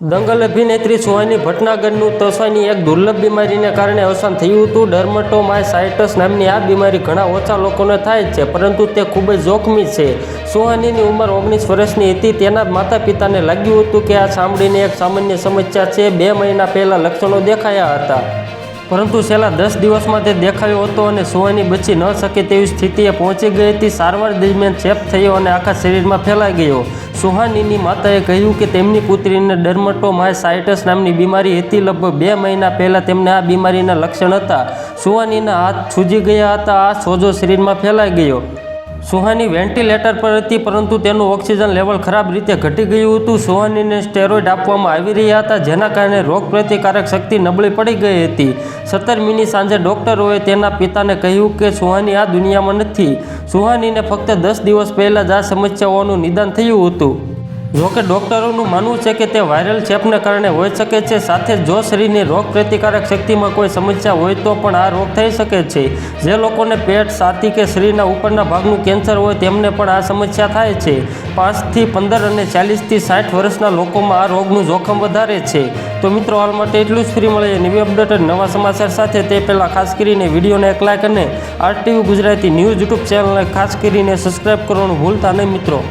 દંગલ અભિનેત્રી સુહાની ભટનાગરનું તસાની એક દુર્લભ બીમારીને કારણે અવસાન થયું હતું. ડર્મટોમાયસાઇટસ નામની આ બીમારી ઘણા ઓછા લોકોને થાય છે, પરંતુ તે ખૂબ જ જોખમી છે. સુહાનીની ઉંમર ઓગણીસ વર્ષની હતી. તેના માતા પિતાને લાગ્યું હતું કે આ ચામડીની એક સામાન્ય સમસ્યા છે. બે મહિના પહેલાં લક્ષણો દેખાયા હતા. પરંતુ છેલ્લા દસ દિવસમાં તે દેખાયો હતો અને સુહાની બચી ન શકે તેવી સ્થિતિએ પહોંચી ગઈ હતી. સારવાર દરમિયાન ચેપ થયો અને આખા શરીરમાં ફેલાઈ ગયો. સુહાનીની માતાએ કહ્યું કે તેમની પુત્રીને ડર્મટોમાયસાઇટસ નામની બીમારી હતી. લગભગ બે મહિના પહેલાં તેમને આ બીમારીના લક્ષણ હતા. સુહાનીના હાથ સૂજી ગયા હતા. આ સોજો શરીરમાં ફેલાઈ ગયો. સુહાની વેન્ટિલેટર પર હતી, પરંતુ તેનું ઓક્સિજન લેવલ ખરાબ રીતે ઘટી ગયું હતું. સુહાનીને સ્ટેરોઇડ આપવામાં આવી રહ્યા હતા, જેના કારણે રોગપ્રતિકારક શક્તિ નબળી પડી ગઈ હતી. સત્તરમીની સાંજે ડૉક્ટરોએ તેના પિતાને કહ્યું કે, સુહાની આ દુનિયામાં નથી. સુહાનીને ફક્ત દસ દિવસ પહેલાં જ આ સમસ્યાઓનું નિદાન થયું હતું. જોકે ડૉક્ટરોનું માનવું છે કે તે વાયરલ ચેપને કારણે હોઈ શકે છે, સાથે જો શરીરની રોગ પ્રતિકારક શક્તિમાં કોઈ સમસ્યા હોય તો પણ આ રોગ થઈ શકે છે. જે લોકોને પેટ, છાતી કે શરીરના ઉપરના ભાગનું કેન્સર હોય તેમને પણ આ સમસ્યા થાય છે. પાંચથી પંદર અને ચાલીસથી સાઠ વર્ષના લોકોમાં આ રોગનું જોખમ વધારે છે. તો મિત્રો, હાલ માટે એટલું જ. ફ્રી મળે નવી અપડેટ નવા સમાચાર સાથે. તે પહેલાં ખાસ કરીને વિડીયોને એક લાઇક અને આરટીવી ગુજરાતી ન્યૂઝ યુટ્યુબ ચેનલને ખાસ કરીને સબસ્ક્રાઈબ કરવાનું ભૂલતા નહીં મિત્રો.